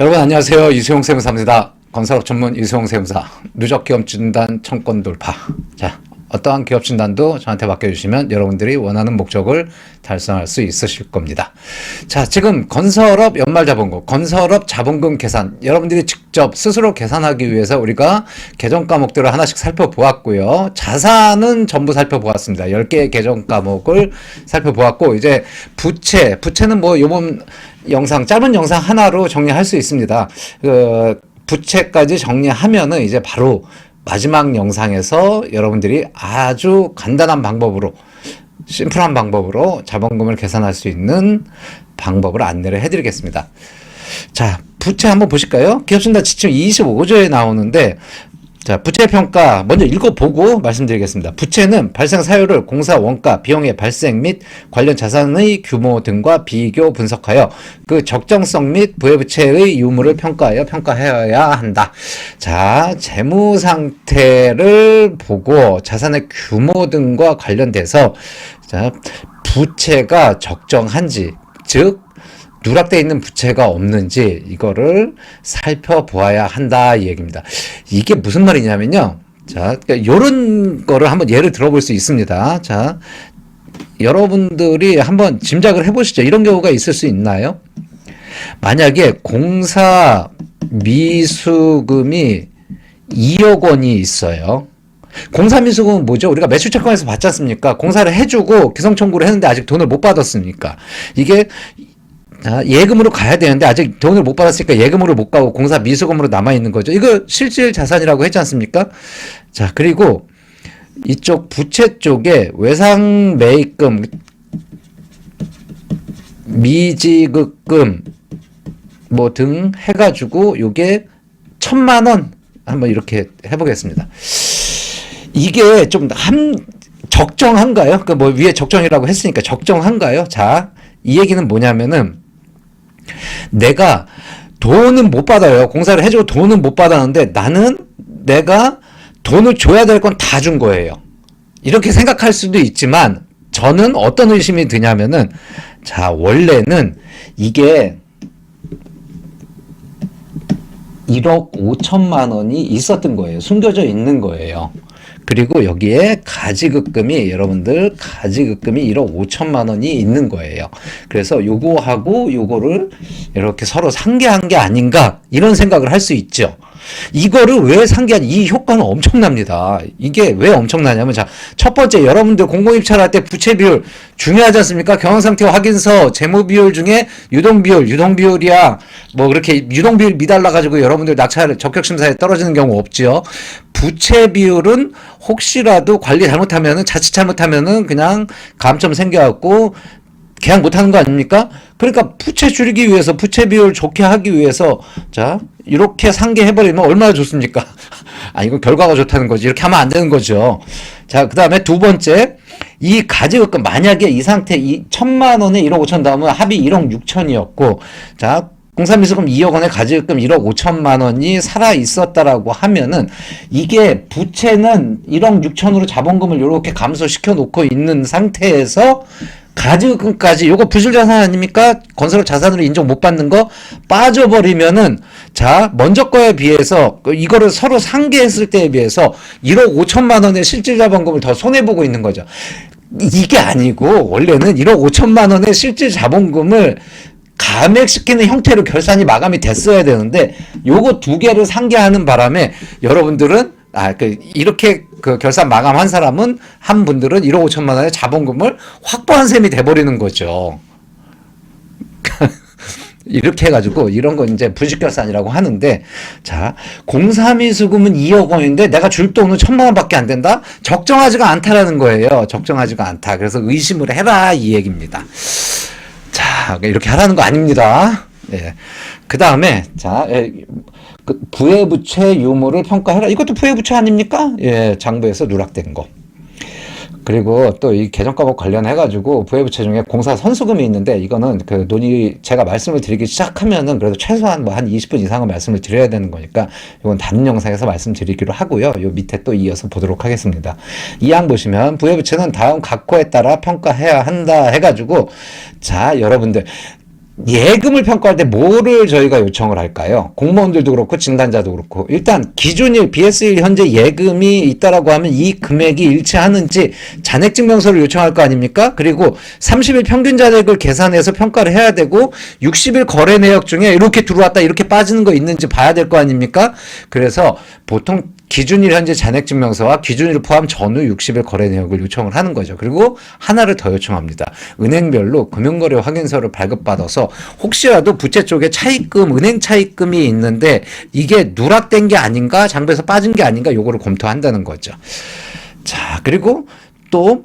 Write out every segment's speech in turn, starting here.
여러분 안녕하세요. 이수용 세무사입니다. 건설업 전문 이수용 세무사. 누적 기업 진단 청권 돌파. 자, 어떠한 기업 진단도 저한테 맡겨주시면 여러분들이 원하는 목적을 달성할 수 있으실 겁니다. 자, 지금 건설업 연말 자본금, 건설업 자본금 계산, 여러분들이 직접 스스로 계산하기 위해서 우리가 계정 과목들을 하나씩 살펴보았고요. 자산은 전부 살펴보았습니다. 10개의 계정 과목을 살펴보았고, 이제 부채, 부채는 뭐 요번 영상, 짧은 영상 하나로 정리할 수 있습니다. 그, 부채까지 정리하면은 이제 바로 마지막 영상에서 여러분들이 아주 간단한 방법으로 심플한 방법으로 자본금을 계산할 수 있는 방법을 안내를 해드리겠습니다. 자, 부채 한번 보실까요? 기업신다 지침 25조에 나오는데 자, 부채 평가 먼저 읽어보고 말씀드리겠습니다. 부채는 발생 사유를 공사 원가, 비용의 발생 및 관련 자산의 규모 등과 비교 분석하여 그 적정성 및 부채의 유무를 평가하여 평가해야 한다. 자, 재무 상태를 보고 자산의 규모 등과 관련돼서 자, 부채가 적정한지 즉 누락돼 있는 부채가 없는지 이거를 살펴보아야 한다 이 얘기입니다. 이게 무슨 말이냐면요. 자, 그러니까 요런 거를 한번 예를 들어볼 수 있습니다. 자, 여러분들이 한번 짐작을 해보시죠. 이런 경우가 있을 수 있나요? 만약에 공사 미수금이 2억 원이 있어요. 공사 미수금은 뭐죠? 우리가 매출 채권에서 받지 않습니까? 공사를 해주고 기성 청구를 했는데 아직 돈을 못 받았으니까 이게 아, 예금으로 가야 되는데 아직 돈을 못 받았으니까 예금으로 못 가고 공사 미수금으로 남아 있는 거죠. 이거 실질 자산이라고 했지 않습니까? 자, 그리고 이쪽 부채 쪽에 외상 매입금, 미지급금 뭐 등 해가지고 요게 천만 원 한번 이렇게 해보겠습니다. 이게 좀 한 적정한가요? 그 뭐 위에 적정이라고 했으니까 적정한가요? 자, 이 얘기는 뭐냐면은 내가 돈은 못 받아요. 공사를 해주고 돈은 못 받았는데 나는 내가 돈을 줘야 될 건 다 준 거예요. 이렇게 생각할 수도 있지만 저는 어떤 의심이 드냐면은 자, 원래는 이게 1억 5천만 원이 있었던 거예요. 숨겨져 있는 거예요. 그리고 여기에 가지급금이 여러분들 가지급금이 1억 5천만 원이 있는 거예요. 그래서 요거하고 요거를 이렇게 서로 상계한 게 아닌가 이런 생각을 할 수 있죠. 이거를 왜 상계한 이 효과는 엄청납니다. 이게 왜 엄청나냐면 자, 첫 번째 여러분들 공공 입찰할 때 부채 비율 중요하지 않습니까? 경영 상태 확인서 재무 비율 중에 유동 비율, 유동 비율이야. 뭐 그렇게 유동 비율 미달라 가지고 여러분들 낙찰 적격 심사에 떨어지는 경우 없지요. 부채 비율은 혹시라도 관리 잘못하면은 자칫 잘못하면은 그냥 감점 생겨갖고 계약 못하는 거 아닙니까? 그러니까 부채 줄이기 위해서 부채 비율 좋게 하기 위해서 자 이렇게 상계해버리면 얼마나 좋습니까? 아 이건 결과가 좋다는 거지 이렇게 하면 안 되는 거죠. 자 그 다음에 두 번째 이 가지급금 만약에 이 상태 이 천만 원에 1억 5천 나오면 합의 1억 6천이었고 자 공사미수금 2억 원에 가지급금 1억 5천만 원이 살아 있었다라고 하면은 이게 부채는 1억 6천으로 자본금을 이렇게 감소시켜 놓고 있는 상태에서 가지금까지 요거 부실자산 아닙니까? 건설업 자산으로 인정 못 받는 거 빠져버리면은 자 먼저 거에 비해서 그 이거를 서로 상계했을 때에 비해서 1억 5천만 원의 실질 자본금을 더 손해 보고 있는 거죠. 이게 아니고 원래는 1억 5천만 원의 실질 자본금을 감액시키는 형태로 결산이 마감이 됐어야 되는데 요거 두 개를 상계하는 바람에 여러분들은 아, 그, 이렇게 그 결산 마감한 사람은 한 분들은 1억 5천만 원의 자본금을 확보한 셈이 돼버리는 거죠. 이렇게 해가지고 이런 거 이제 부식결산이라고 하는데 자 공사미 수금은 2억 원인데 내가 줄 돈은 천만 원밖에 안 된다? 적정하지가 않다라는 거예요. 적정하지가 않다. 그래서 의심을 해라 이 얘기입니다 자 이렇게 하라는 거 아닙니다. 예. 그 다음에 자 예, 그 부해부채 유무를 평가해라. 이것도 부해부채 아닙니까? 예 장부에서 누락된 거 그리고 또이 개정 과목 관련해 가지고 부회부채 중에 공사 선수금이 있는데 이거는 그 논의 제가 말씀을 드리기 시작하면은 그래도 최소한 뭐 한 20분 이상은 말씀을 드려야 되는 거니까 이건 다른 영상에서 말씀드리기로 하고요. 요 밑에 또 이어서 보도록 하겠습니다. 이양 보시면 부회부채는 다음 각호에 따라 평가해야 한다 해 가지고 자, 여러분들 예금을 평가할 때 뭐를 저희가 요청을 할까요? 공무원들도 그렇고 진단자도 그렇고 일단 기준일 BS1 현재 예금이 있다라고 하면 이 금액이 일치하는지 잔액 증명서를 요청할 거 아닙니까? 그리고 30일 평균 잔액을 계산해서 평가를 해야 되고 60일 거래 내역 중에 이렇게 들어왔다 이렇게 빠지는 거 있는지 봐야 될 거 아닙니까? 그래서 보통 기준일 현재 잔액 증명서와 기준일 포함 전후 60일 거래 내역을 요청을 하는 거죠. 그리고 하나를 더 요청합니다. 은행별로 금융거래 확인서를 발급받아서 혹시라도 부채 쪽에 차입금, 은행 차입금이 있는데 이게 누락된 게 아닌가, 장부에서 빠진 게 아닌가 요거를 검토한다는 거죠. 자, 그리고 또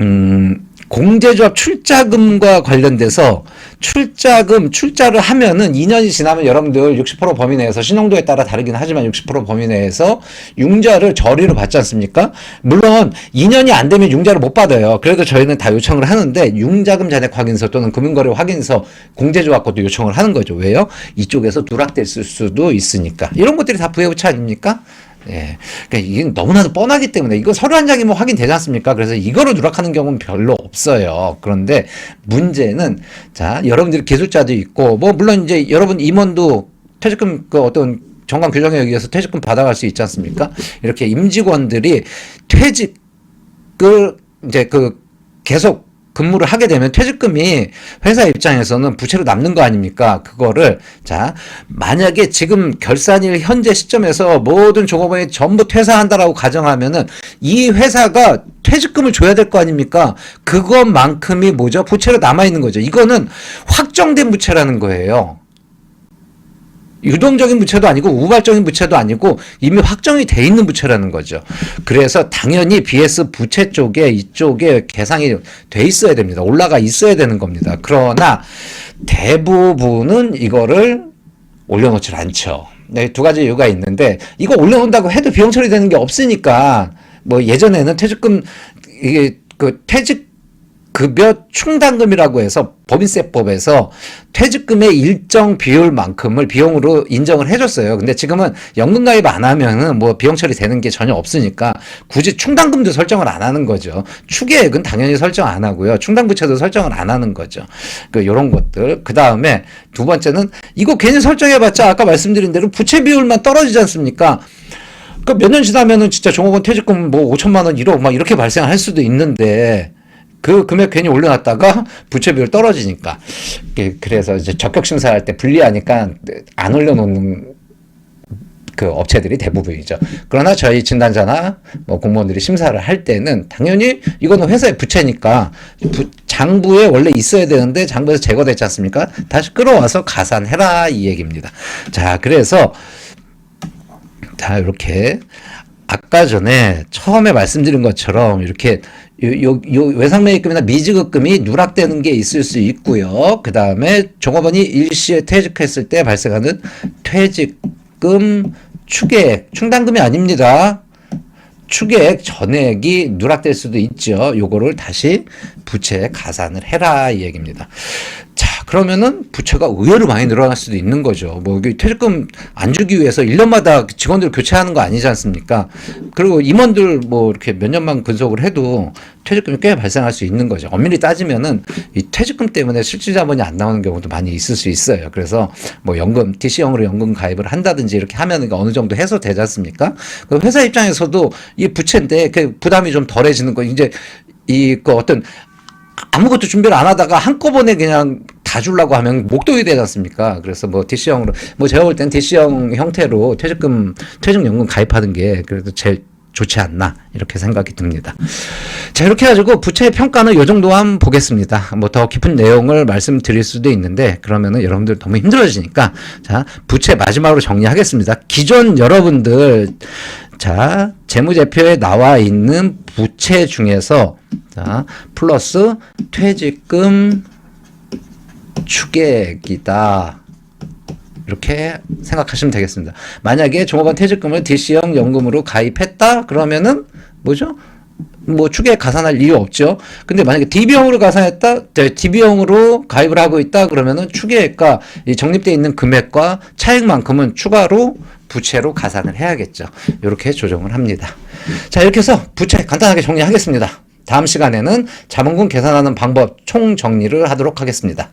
음, 공제조합 출자금과 관련돼서 출자금, 출자를 하면은 2년이 지나면 여러분들 60% 범위 내에서 신용도에 따라 다르긴 하지만 60% 범위 내에서 융자를 저리로 받지 않습니까? 물론 2년이 안 되면 융자를 못 받아요. 그래도 저희는 다 요청을 하는데 융자금 잔액 확인서 또는 금융거래 확인서 공제조합 것도 요청을 하는 거죠. 왜요? 이쪽에서 누락됐을 수도 있으니까. 이런 것들이 다 부의 오차 아닙니까? 예. 그러니까 이게 너무나도 뻔하기 때문에 이거 서류 한 장이면 확인 되지 않습니까? 그래서 이거로 누락하는 경우는 별로 없어요. 그런데 문제는 자, 여러분들이 기술자도 있고 뭐 물론 이제 여러분 임원도 퇴직금 그 어떤 정관 규정에 의해서 퇴직금 받아갈 수 있지 않습니까? 이렇게 임직원들이 퇴직을 이제 그 계속 근무를 하게 되면 퇴직금이 회사 입장에서는 부채로 남는 거 아닙니까? 그거를 자 만약에 지금 결산일 현재 시점에서 모든 종업원이 전부 퇴사한다라고 가정하면은 이 회사가 퇴직금을 줘야 될 거 아닙니까? 그것만큼이 뭐죠? 부채로 남아 있는 거죠. 이거는 확정된 부채라는 거예요. 유동적인 부채도 아니고 우발적인 부채도 아니고 이미 확정이 돼 있는 부채라는 거죠. 그래서 당연히 BS 부채 쪽에 이쪽에 계상이 돼 있어야 됩니다. 올라가 있어야 되는 겁니다. 그러나 대부분은 이거를 올려놓질 않죠. 네, 두 가지 이유가 있는데 이거 올려놓는다고 해도 비용 처리되는 게 없으니까 뭐 예전에는 퇴직금 이게 그 퇴직 급여 충당금이라고 해서 법인세법에서 퇴직금의 일정 비율만큼을 비용으로 인정을 해줬어요. 근데 지금은 연금 가입 안 하면은 뭐 비용 처리 되는 게 전혀 없으니까 굳이 충당금도 설정을 안 하는 거죠. 추계액은 당연히 설정 안 하고요. 충당부채도 설정을 안 하는 거죠. 그 요런 것들. 그 다음에 두 번째는 이거 괜히 설정해봤자 아까 말씀드린 대로 부채 비율만 떨어지지 않습니까? 그몇년 지나면은 진짜 종업원 퇴직금 뭐 5천만 원, 1억 막 이렇게 발생할 수도 있는데 그 금액 괜히 올려놨다가 부채 비율 떨어지니까 그- 그래서 이제 적격 심사할 때 불리하니까 안 올려놓는 그 업체들이 대부분이죠. 그러나 저희 진단자나 뭐 공무원들이 심사를 할 때는 당연히 이거는 회사의 부채니까 부- 장부에 원래 있어야 되는데 장부에서 제거됐지 않습니까? 다시 끌어와서 가산해라 이 얘기입니다. 자, 그래서 자, 이렇게 아까 전에 처음에 말씀드린 것처럼 이렇게 요, 요, 요 외상매입금이나 미지급금이 누락되는 게 있을 수 있고요. 그 다음에 종업원이 일시에 퇴직했을 때 발생하는 퇴직금 추계액, 충당금이 아닙니다. 추계액 전액이 누락될 수도 있죠. 요거를 다시 부채에 가산을 해라 이 얘기입니다. 자, 그러면은 부채가 의외로 많이 늘어날 수도 있는 거죠. 뭐 퇴직금 안 주기 위해서 1년마다 직원들 교체하는 거 아니지 않습니까? 그리고 임원들 뭐 이렇게 몇 년만 근속을 해도 퇴직금이 꽤 발생할 수 있는 거죠. 엄밀히 따지면은 이 퇴직금 때문에 실질자본이 안 나오는 경우도 많이 있을 수 있어요. 그래서 뭐 연금, TC형으로 연금 가입을 한다든지 이렇게 하면 은 어느 정도 해소되지 않습니까? 그 회사 입장에서도 이 부채인데 그 부담이 좀 덜해지는 거 이제 이 그 어떤 아무것도 준비를 안 하다가 한꺼번에 그냥 다 주려고 하면 목돈이 되지 않습니까? 그래서 뭐 DC형으로 뭐 제가 볼 땐 DC형 형태로 퇴직금 퇴직연금 가입하는 게 그래도 제일 좋지 않나 이렇게 생각이 듭니다. 자 이렇게 해가지고 부채 평가는 요 정도 한번 보겠습니다. 뭐 더 깊은 내용을 말씀드릴 수도 있는데 그러면은 여러분들 너무 힘들어지니까 자 부채 마지막으로 정리하겠습니다. 기존 여러분들 자 재무제표에 나와 있는 부채 중에서 자 플러스 퇴직금 추계액이다. 이렇게 생각하시면 되겠습니다. 만약에 종업원 퇴직금을 DC형 연금으로 가입했다 그러면은 뭐죠? 뭐 추계액 가산할 이유 없죠. 근데 만약에 DB형으로 가산했다, DB형으로 가입을 하고 있다 그러면은 추계액과 이 적립되어 있는 금액과 차액만큼은 추가로 부채로 가산을 해야겠죠. 이렇게 조정을 합니다. 자 이렇게 해서 부채 간단하게 정리하겠습니다. 다음 시간에는 자본금 계산하는 방법 총 정리를 하도록 하겠습니다.